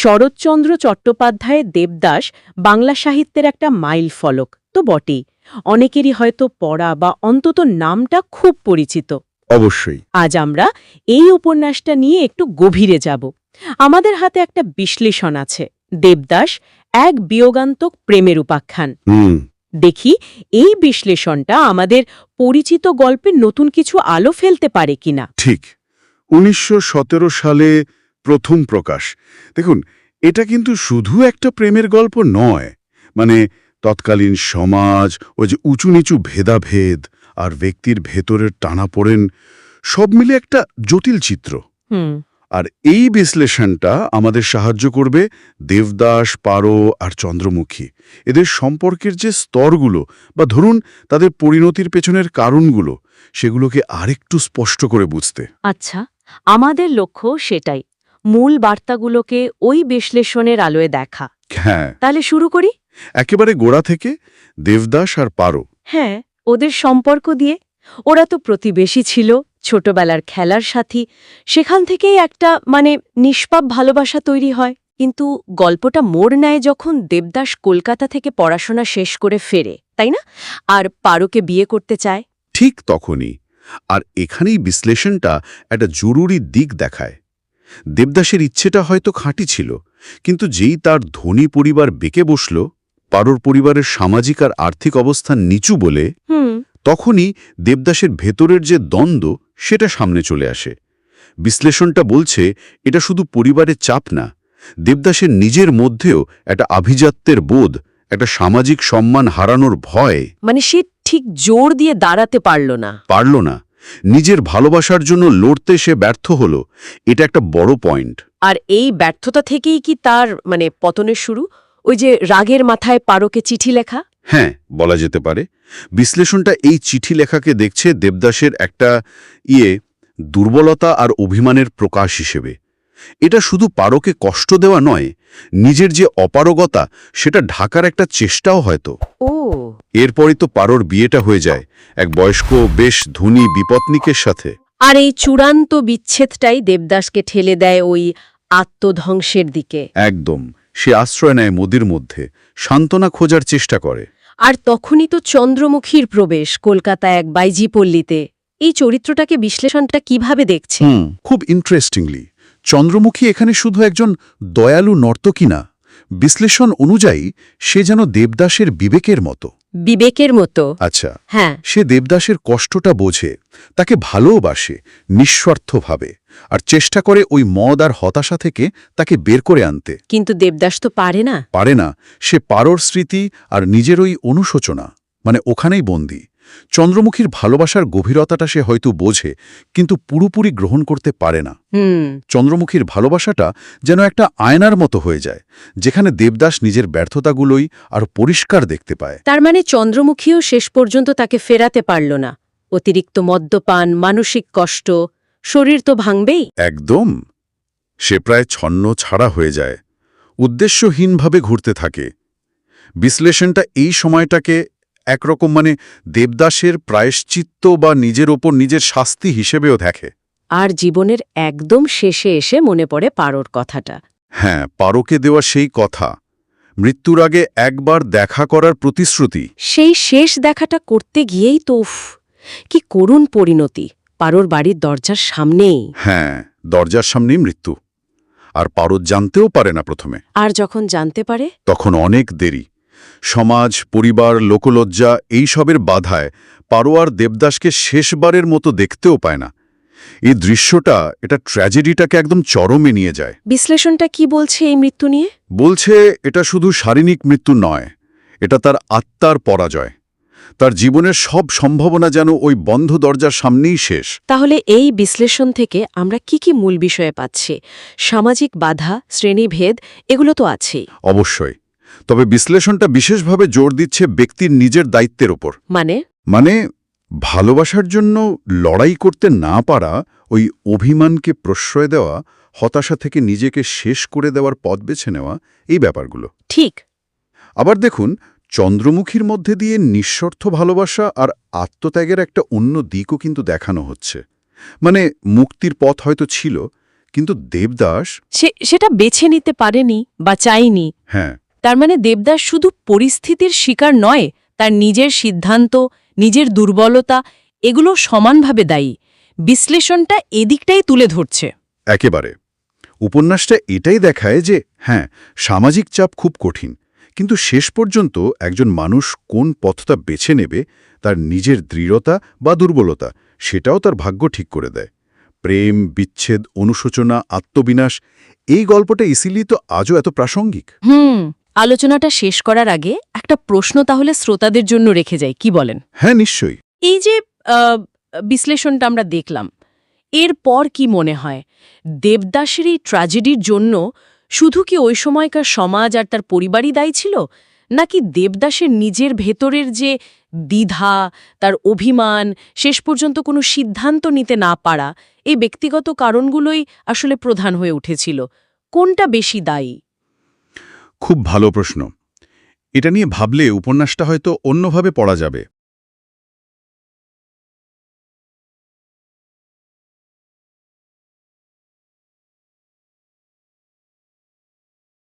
শরৎচন্দ্র চট্টোপাধ্যায়ের দেবদাস বাংলা সাহিত্যের একটা মাইল ফলক। তো বটেই। অনেকেরই হয়তো পড়া বা অন্তত নামটা খুব পরিচিত। অবশ্যই। আজ আমরা এই উপন্যাসটা নিয়ে একটু গভীরে যাব। আমাদের হাতে একটা বিশ্লেষণ আছে। দেবদাস এক বিয়োগান্তক প্রেমের উপাখ্যান। হুম। দেখি এই বিশ্লেষণটা আমাদের পরিচিত গল্পে নতুন কিছু আলো ফেলতে পারে কিনা? ঠিক। উনিশশো সতেরো সালে প্রথম প্রকাশ। দেখুন এটা কিন্তু শুধু একটা প্রেমের গল্প নয়। মানে তৎকালীন সমাজ ও যে উঁচু নিচু ভেদাভেদ আর ব্যক্তির ভেতরের টানাপোড়েন সব মিলে একটা জটিল চিত্র। আর এই বিশ্লেষণটা আমাদের সাহায্য করবে দেবদাস পারো আর চন্দ্রমুখী। এদের সম্পর্কের যে স্তরগুলো বা ধরুন তাদের পরিণতির পেছনের কারণগুলো সেগুলোকে আরেকটু স্পষ্ট করে বুঝতে। আচ্ছা আমাদের লক্ষ্য সেটাই। মূল বার্তাগুলোকে ওই বিশ্লেষণের আলোয় দেখা। হ্যাঁ। তাহলে শুরু করি? একেবারে গোড়া থেকে দেবদাস আর পারো। হ্যাঁ ওদের সম্পর্ক দিয়ে। ওরা তো প্রতিবেশী ছিল ছোটবেলার খেলার সাথী। সেখান থেকেই একটা মানে নিষ্পাপ ভালোবাসা তৈরি হয়। কিন্তু গল্পটা মোড় নেয় যখন দেবদাস কলকাতা থেকে পড়াশোনা শেষ করে ফেরে তাই না? আর পারোকে বিয়ে করতে চায়। ঠিক তখনই। আর এখানেই বিশ্লেষণটা একটা জরুরি দিক দেখায়। দেবদাসের ইচ্ছেটা হয়তো খাঁটি ছিল কিন্তু যেই তার ধনী পরিবার বেঁকে বসল পারোর পরিবারের সামাজিক আর আর্থিক অবস্থান নিচু বলে তখনই দেবদাসের ভেতরের যে দ্বন্দ্ব সেটা সামনে চলে আসে। বিশ্লেষণটা বলছে এটা শুধু পরিবারের চাপ না দেবদাসের নিজের মধ্যেও একটা আভিজাত্যের বোধ একটা সামাজিক সম্মান হারানোর ভয়। মানে সে ঠিক জোর দিয়ে দাঁড়াতে পারল না। পারল না। নিজের ভালোবাসার জন্য লড়তে সে ব্যর্থ হল এটা একটা বড় পয়েন্ট। আর এই ব্যর্থতা থেকেই কি তার মানে পতনের শুরু? ওই যে রাগের মাথায় পারকে চিঠি লেখা? হ্যাঁ বলা যেতে পারে। বিশ্লেষণটা এই চিঠি লেখাকে দেখছে দেবদাসের একটা ইয়ে দুর্বলতা আর অভিমানের প্রকাশ হিসেবে। এটা শুধু পারোকে কষ্ট দেওয়া নয় নিজের যে অপারগতা সেটা ঢাকার একটা চেষ্টাও হয়তো। ও। এরপরই তো পারোর বিয়েটা হয়ে যায় এক বয়স্ক বেশ ধনী বিপত্নিকের সাথে। আর এই চূড়ান্ত বিচ্ছেদটাই দেবদাসকে ঠেলে দেয় ওই আত্মধ্বংসের দিকে। একদম সে আশ্রয় নেয় মোদির মধ্যে সান্ত্বনা খোঁজার চেষ্টা করে। আর তখনই তো চন্দ্রমুখীর প্রবেশ কলকাতা এক বাইজি পল্লীতে। এই চরিত্রটাকে বিশ্লেষণটা কীভাবে দেখছে? খুব ইন্টারেস্টিংলি চন্দ্রমুখী এখানে শুধু একজন দয়ালু নর্তকী না বিশ্লেষণ অনুযায়ী সে যেন দেবদাসের বিবেকের মতো। বিবেকের মতো। আচ্ছা হ্যাঁ। সে দেবদাসের কষ্টটা বোঝে তাকে ভালোবাসে নিঃস্বার্থভাবে আর চেষ্টা করে ওই মদ আর হতাশা থেকে তাকে বের করে আনতে। কিন্তু দেবদাস তো পারে না। পারে না সে পারর স্মৃতি আর নিজের ওই অনুশোচনা মানে ওখানেই বন্দী। চন্দ্রমুখীর ভালোবাসার গভীরতাটা সে হয়তো বোঝে কিন্তু পুরোপুরি গ্রহণ করতে পারে না। চন্দ্রমুখীর ভালোবাসাটা যেন একটা আয়নার মতো হয়ে যায় যেখানে দেবদাস নিজের ব্যর্থতাগুলোই আর পরিষ্কার দেখতে পায়। তার মানে চন্দ্রমুখীও শেষ পর্যন্ত তাকে ফেরাতে পারল না। অতিরিক্ত মদ্যপান মানসিক কষ্ট শরীর তো ভাঙবেই। একদম। সে প্রায় ছন্ন ছাড়া হয়ে যায়। উদ্দেশ্যহীনভাবে ঘুরতে থাকে। বিশ্লেষণটা এই সময়টাকে একরকম মানে দেবদাসের প্রায়শ্চিত্ত বা নিজের ওপর নিজের শাস্তি হিসেবেও দেখে। আর জীবনের একদম শেষে এসে মনে পড়ে পারোর কথাটা। হ্যাঁ পারোকে দেওয়া সেই কথা। মৃত্যুর আগে একবার দেখা করার প্রতিশ্রুতি। সেই শেষ দেখাটা করতে গিয়েই তো উফ কি করুণ পরিণতি। পারোর বাড়ির দরজার সামনেই। হ্যাঁ দরজার সামনেই মৃত্যু। আর পারদ জানতেও পারে না প্রথমে। আর যখন জানতে পারে? তখন অনেক দেরি। সমাজ পরিবার লোকলজ্জা এইসবের বাধায় পারোয়ার দেবদাসকে শেষবারের মতো দেখতেও পায় না। এই দৃশ্যটা এটা ট্র্যাজেডিটাকে একদম চরমে নিয়ে যায়। বিশ্লেষণটা কি বলছে এই মৃত্যু নিয়ে? বলছে এটা শুধু শারীরিক মৃত্যু নয় এটা তার আত্মার পরাজয়। তার জীবনের সব সম্ভাবনা যেন ওই বন্ধ দরজার সামনেই শেষ। তাহলে এই বিশ্লেষণ থেকে আমরা কি কি মূল বিষয়ে পাচ্ছি? সামাজিক বাধা শ্রেণীভেদ এগুলো তো আছেই। অবশ্যই। তবে বিশ্লেষণটা বিশেষভাবে জোর দিচ্ছে ব্যক্তির নিজের দায়িত্বের ওপর। মানে? মানে ভালোবাসার জন্য লড়াই করতে না পারা ওই অভিমানকে প্রশ্রয় দেওয়া হতাশা থেকে নিজেকে শেষ করে দেওয়ার পথ বেছে নেওয়া এই ব্যাপারগুলো। ঠিক। আবার দেখুন চন্দ্রমুখীর মধ্যে দিয়ে নিঃস্বার্থ ভালোবাসা আর আত্মত্যাগের একটা অন্য দিকও কিন্তু দেখানো হচ্ছে। মানে মুক্তির পথ হয়তো ছিল কিন্তু দেবদাস সেটা বেছে নিতে পারেনি বা চাইনি হ্যাঁ। তার মানে দেবদাস শুধু পরিস্থিতির শিকার নয় তার নিজের সিদ্ধান্ত নিজের দুর্বলতা এগুলো সমানভাবে দায়ী। বিশ্লেষণটা এদিকটাই তুলে ধরছে। একেবারে। উপন্যাসটা এটাই দেখায় যে হ্যাঁ সামাজিক চাপ খুব কঠিন কিন্তু শেষ পর্যন্ত একজন মানুষ কোন পথটা বেছে নেবে তার নিজের দৃঢ়তা বা দুর্বলতা সেটাও তার ভাগ্য ঠিক করে দেয়। প্রেম বিচ্ছেদ অনুশোচনা আত্মবিনাশ এই গল্পটা ইসিলি তো আজও এত প্রাসঙ্গিক। হুম। আলোচনাটা শেষ করার আগে একটা প্রশ্ন তাহলে শ্রোতাদের জন্য রেখে যাই কি বলেন? হ্যাঁ নিশ্চয়ই। এই যে বিশ্লেষণটা আমরা দেখলাম এরপর কি মনে হয়? দেবদাসের এই ট্র্যাজেডির জন্য শুধু কি ওই সময়কার সমাজ আর তার পরিবারই দায়ী ছিল? নাকি দেবদাসের নিজের ভেতরের যে দ্বিধা তার অভিমান শেষ পর্যন্ত কোনো সিদ্ধান্ত নিতে না পারা এই ব্যক্তিগত কারণগুলোই আসলে প্রধান হয়ে উঠেছিল। কোনটা বেশি দায়ী? খুব ভালো প্রশ্ন। এটা নিয়ে ভাবলে উপন্যাসটা হয়তো অন্যভাবে পড়া যাবে।